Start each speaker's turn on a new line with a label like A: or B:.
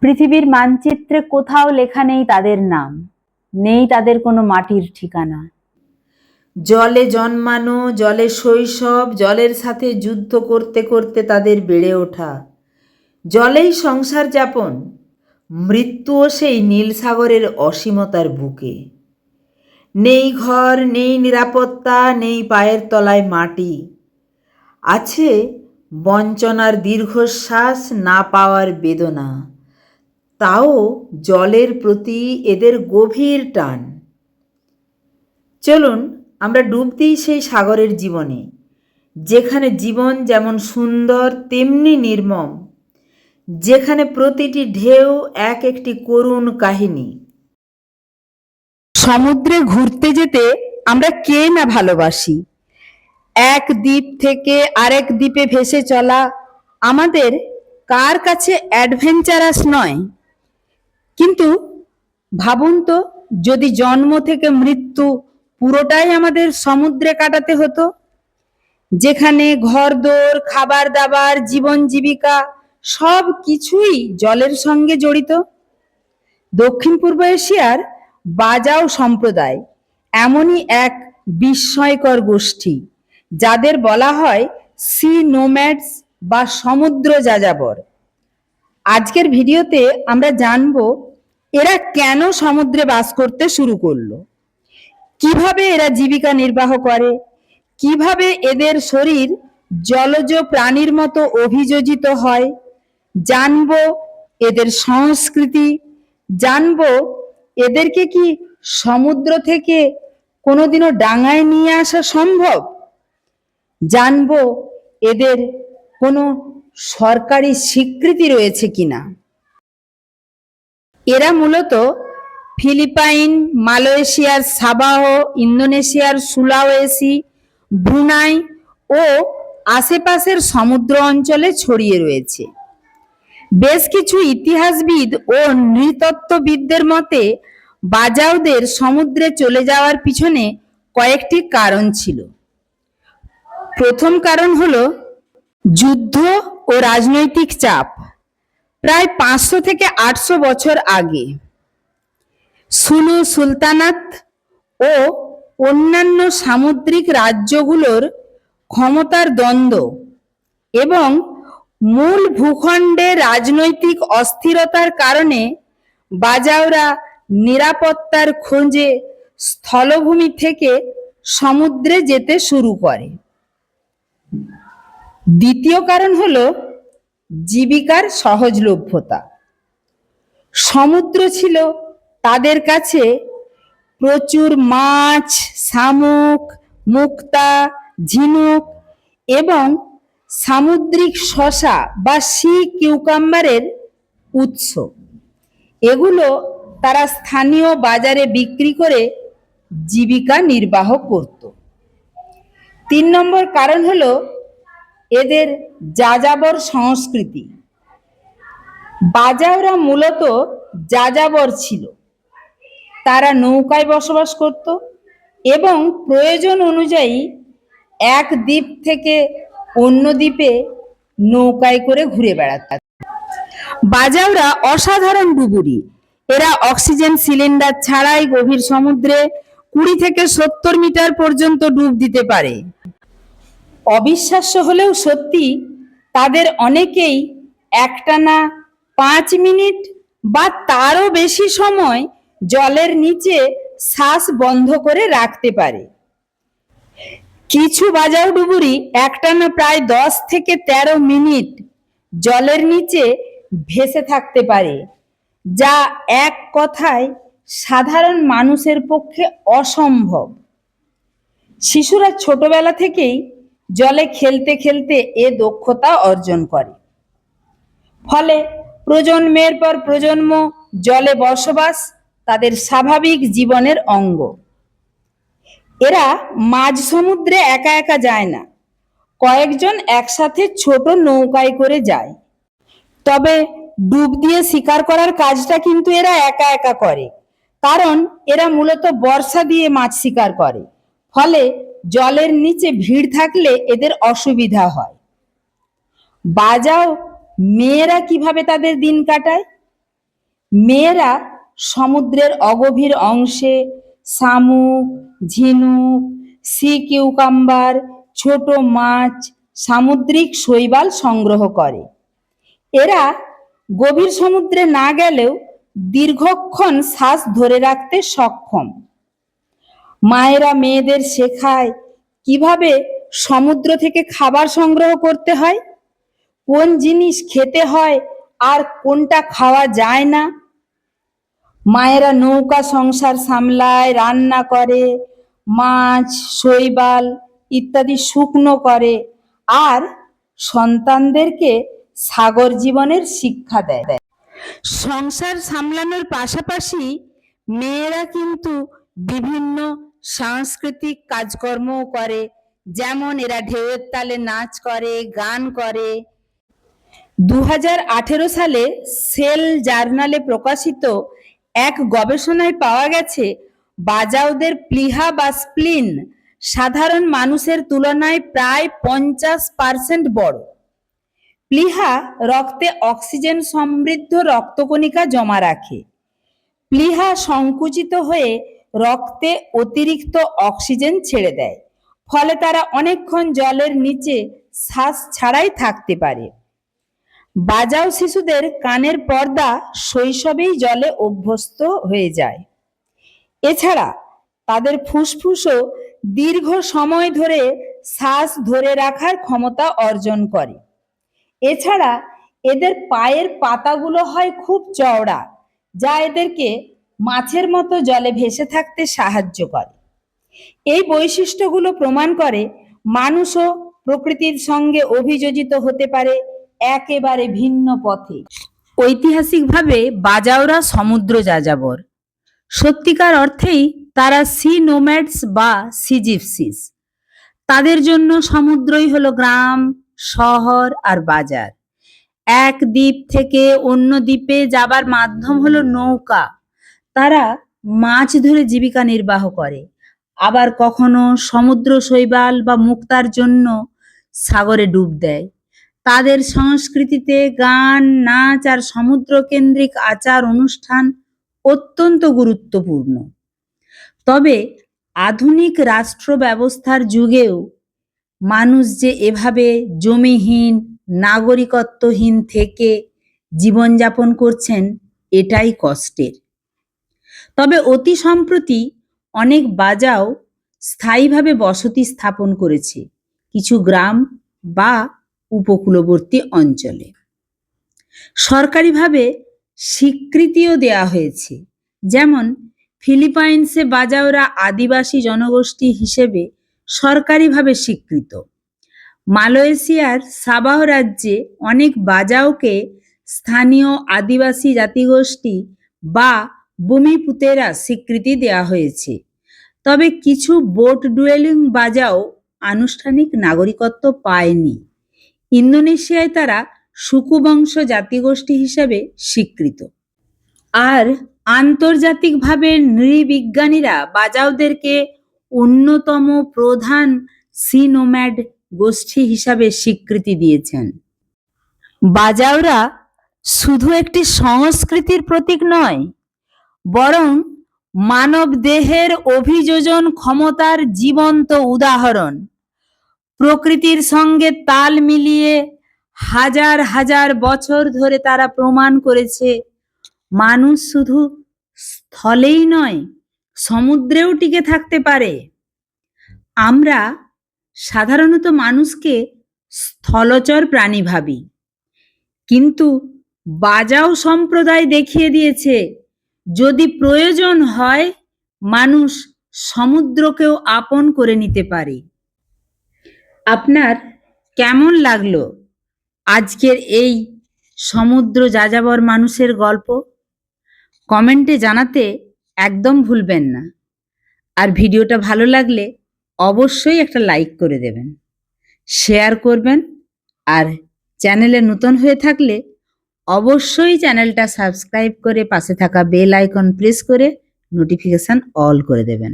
A: পৃথিবীর মানচিত্রে কোথাও লেখা নেই তাদের নাম। নেই তাদের কোনো মাটির ঠিকানা।
B: জলে জন্মানো, জলে শৈশব, জলের সাথে যুদ্ধ করতে করতে তাদের বেড়ে ওঠা। জলেই সংসার যাপন, মৃত্যুও সেই নীল সাগরের অসীমতার বুকে। নেই ঘর, নেই নিরাপত্তা, নেই পায়ের তলায় মাটি। আছে বঞ্চনার দীর্ঘশ্বাস না পাওয়ার বেদনা। তাও জলের প্রতি এদের গভীর টান। চলুন আমরা ডুব দিই সেই সাগরের জীবনে, যেখানে জীবন যেমন সুন্দর, তেমনি নির্মম, যেখানে প্রতিটি ঢেউ এক একটি করুণ কাহিনী।
A: সমুদ্রে ঘুরতে যেতে আমরা কে না ভালোবাসি? এক দ্বীপ থেকে আরেক দ্বীপে ভেসে চলা আমাদের কার কাছে অ্যাডভেঞ্চারাস নয়? কিন্তু ভাবুন তো, যদি জন্ম থেকে মৃত্যু পুরোটাই আমাদের সমুদ্রে কাটাতে হতো, যেখানে ঘরদোর খাবার দাবার জীবন জীবিকা সব কিছুই জলের সঙ্গে জড়িত। দক্ষিণ পূর্ব এশিয়ার বাজাও সম্প্রদায় এমনই এক বিস্ময়কর গোষ্ঠী, যাদের বলা হয় সি নোম্যাডস বা সমুদ্র যাযাবর। আজকের ভিডিওতে আমরা জানব এরা কেন সমুদ্রে বাস করতে শুরু করল? কীভাবে এরা জীবিকা নির্বাহ করে? কীভাবে এদের শরীর জলজ প্রাণীর মতো অভিযোজিত হয়? জানব এদের সংস্কৃতি। জানব এদেরকে কি সমুদ্র থেকে কোনোদিনও ডাঙায় নিয়ে আসা সম্ভব? জানব এদের কোনো সরকারি স্বীকৃতি রয়েছে কিনা? এরা মূলত ফিলিপাইন, মালয়েশিয়ার সাবাহ, ইন্দোনেশিয়ার সুলাওয়েসি, ব্রুনাই ও আশেপাশের সমুদ্র অঞ্চলে ছড়িয়ে রয়েছে। বেশ কিছু ইতিহাসবিদ ও নৃতত্ত্ববিদদের মতে বাজাওদের সমুদ্রে চলে যাওয়ার পিছনে কয়েকটি কারণ ছিল। প্রথম কারণ হলো, যুদ্ধ ও রাজনৈতিক চাপ। প্রায় পাঁচশো থেকে আটশো বছর আগে সুলু সুলতানাত ও অন্যান্য সামুদ্রিক রাজ্যগুলোর ক্ষমতার দ্বন্দ্ব এবং মূল ভূখণ্ডে রাজনৈতিক অস্থিরতার কারণে বাজাওরা নিরাপত্তার খোঁজে স্থলভূমি থেকে সমুদ্রে যেতে শুরু করে। দ্বিতীয় কারণ হলো জীবিকার সহজলভ্যতা। সমুদ্র ছিল তাদের কাছে প্রচুর মাছ, শামুক, মুক্তা, ঝিনুক এবং সামুদ্রিক শসা বা সি কিউকাম্বারের উৎস। এগুলো তারা স্থানীয় বাজারে বিক্রি করে জীবিকা নির্বাহ করত। তিন নম্বর কারণ হলো এদের যাযাবর সংস্কৃতি। বাজাওরা মূলত যাযাবর ছিল। তারা নৌকায় বসবাস করত এবং প্রয়োজন অনুযায়ী এক দ্বীপ থেকে অন্য দ্বীপে নৌকায় করে ঘুরে বেড়াত। বাজাওরা অসাধারণ ডুবুরি। এরা অক্সিজেন সিলিন্ডার ছাড়াই গভীর সমুদ্রে কুড়ি থেকে সত্তর মিটার পর্যন্ত ডুব দিতে পারে। অবিশ্বাস্য হলেও সত্যি তাদের অনেকেই একটানা পাঁচ মিনিট বা তারও বেশি সময় জলের নিচে শ্বাস বন্ধ করে রাখতে পারে। কিছু বাজাও ডুবুরি একটানা প্রায় দশ থেকে তেরো মিনিট জলের নিচে ভেসে থাকতে পারে, যা এক কথায় সাধারণ মানুষের পক্ষে অসম্ভব। শিশুরা ছোটবেলা থেকেই জলে খেলতে খেলতে এ দক্ষতা অর্জন করে। ফলে প্রজন্মের পর প্রজন্ম জলে বসবাস তাদের স্বাভাবিক জীবনের অঙ্গ। এরা মাঝ সমুদ্রে একা একা যায় না, কয়েকজন একসাথে ছোট নৌকায় করে যায়। তবে ডুব দিয়ে শিকার করার কাজটা কিন্তু এরা একা একা করে, কারণ এরা মূলত বর্ষা দিয়ে মাছ শিকার করে। ফলে জলের নিচে ভিড় থাকলে এদের অসুবিধা হয়। বাজাও, মেয়েরা কীভাবে তাদের দিন কাটায়? মেয়েরা সমুদ্রের অগভীর অংশে শামুক, ঝিনুক সি কিউকাম্বার ছোট মাছ, সামুদ্রিক শৈবাল সংগ্রহ করে। এরা গভীর সমুদ্রে না গেলেও দীর্ঘক্ষণ শ্বাস ধরে রাখতে সক্ষম। মায়েরা মেয়েদের শেখায় কীভাবে সমুদ্র থেকে খাবার সংগ্রহ করতে হয়, কোন জিনিস খেতে হয় আর কোনটা খাওয়া যায় না। মায়েরা নৌকা সংসার সামলায়, রান্না করে, মাছ, শৈবাল ইত্যাদি শুকনো করে আর সন্তানদেরকে সাগর জীবনের শিক্ষা দেয়। সংসার সামলানোর পাশাপাশি মেয়েরা কিন্তু বিভিন্ন সাংস্কৃতিক কাজকর্মও করে। যেমন এরা ঢেউয়ের তালে নাচ করে, গান করে। দু হাজার আঠেরো সালে সেল জার্নালে প্রকাশিত এক গবেষণায় পাওয়া গেছে, বাজাওদের প্লিহা বা স্প্লিন সাধারণ মানুষের তুলনায় প্রায় পঞ্চাশ পার্সেন্ট বড়। প্লিহা রক্তে অক্সিজেন সমৃদ্ধ রক্তকণিকা জমা রাখে। প্লিহা সংকুচিত হয়ে রক্তে অতিরিক্ত অক্সিজেন ছেড়ে দেয়। ফলে তারা অনেকক্ষণ জলের নিচে শ্বাস ছাড়াই থাকতে পারে। বাজাও শিশুদের কানের পর্দা শৈশবেই জলে অভ্যস্ত হয়ে যায়। এছাড়া তাদের ফুসফুসও দীর্ঘ সময় ধরে শ্বাস ধরে রাখার ক্ষমতা অর্জন করে। এছাড়া এদের পায়ের পাতাগুলো হয় খুব চওড়া, যা এদেরকে মাছের মতো জলে ভেসে থাকতে সাহায্য করে। এই বৈশিষ্ট্যগুলো প্রমাণ করে মানুষও প্রকৃতির সঙ্গে অভিযোজিত হতে পারে একেবারে ভিন্ন পথে। ঐতিহাসিকভাবে বাজাওরা সমুদ্র যাযাবর। সত্যিকার অর্থেই তারা সি নোম্যাডস বা সি জিপসিস তাদের জন্য সমুদ্রই হলো গ্রাম, শহর আর বাজার। এক দ্বীপ থেকে অন্য দ্বীপে যাবার মাধ্যম হলো নৌকা। তারা মাছ ধরে জীবিকা নির্বাহ করে। আবার কখনো সমুদ্র শৈবাল বা মুক্তার জন্য সাগরে ডুব দেয়। তাদের সংস্কৃতিতে গান, নাচ আর সমুদ্র কেন্দ্রিক আচার অনুষ্ঠান অত্যন্ত গুরুত্বপূর্ণ। তবে আধুনিক রাষ্ট্র ব্যবস্থার যুগেও মানুষ যে এভাবে জমিহীন, নাগরিকত্বহীন থেকে জীবনযাপন করছেন, এটাই কষ্টের। তবে অতি সম্প্রতি অনেক বাজাও স্থায়ীভাবে বসতি স্থাপন করেছে, কিছু গ্রাম বা উপকূলবর্তী অঞ্চলে। সরকারিভাবে স্বীকৃতিও দেয়া হয়েছে, যেমন ফিলিপাইন্সে বাজাওরা আদিবাসী জনগোষ্ঠী হিসেবে সরকারিভাবে স্বীকৃত। মালয়েশিয়ার সাবাহ রাজ্যে অনেক বাজাওকে স্থানীয় আদিবাসী জাতিগোষ্ঠী বা বুমিপুতেরা স্বীকৃতি দেওয়া হয়েছে। তবে কিছু বোট ডুয়েলিং বাজাও আনুষ্ঠানিক নাগরিকত্ব পায়নি। ইন্দোনেশিয়ায় তারা সুকুবংশ জাতিগোষ্ঠী হিসাবে স্বীকৃত। আর আন্তর্জাতিকভাবে নৃবিজ্ঞানীরা বাজাওদেরকে অন্যতম প্রধান সিনোম্যাড গোষ্ঠী হিসাবে স্বীকৃতি দিয়েছেন। বাজাওরা শুধু একটি সংস্কৃতির প্রতীক নয় বরং মানব দেহের অভিযোজন ক্ষমতার জীবন্ত উদাহরণ। প্রকৃতির সঙ্গে তাল মিলিয়ে হাজার হাজার বছর ধরে তারা প্রমাণ করেছে, মানুষ শুধু স্থলেই নয়, সমুদ্রেও টিকে থাকতে পারে। আমরা সাধারণত মানুষকে স্থলচর প্রাণী ভাবি। কিন্তু বাজাও সম্প্রদায় দেখিয়ে দিয়েছে যদি প্রয়োজন হয়, মানুষ সমুদ্রকেও আপন করে নিতে পারে। আপনার কেমন লাগল আজকের এই সমুদ্র যাযাবর মানুষের গল্প? কমেন্টে জানাতে একদম ভুলবেন না। আর ভিডিওটা ভালো লাগলে অবশ্যই একটা লাইক করে দেবেন। শেয়ার করবেন। আর চ্যানেলে নতুন হয়ে থাকলে অবশ্যই চ্যানেলটা সাবস্ক্রাইব করে পাশে থাকা বেল আইকন প্রেস করে নোটিফিকেশন অল করে দেবেন।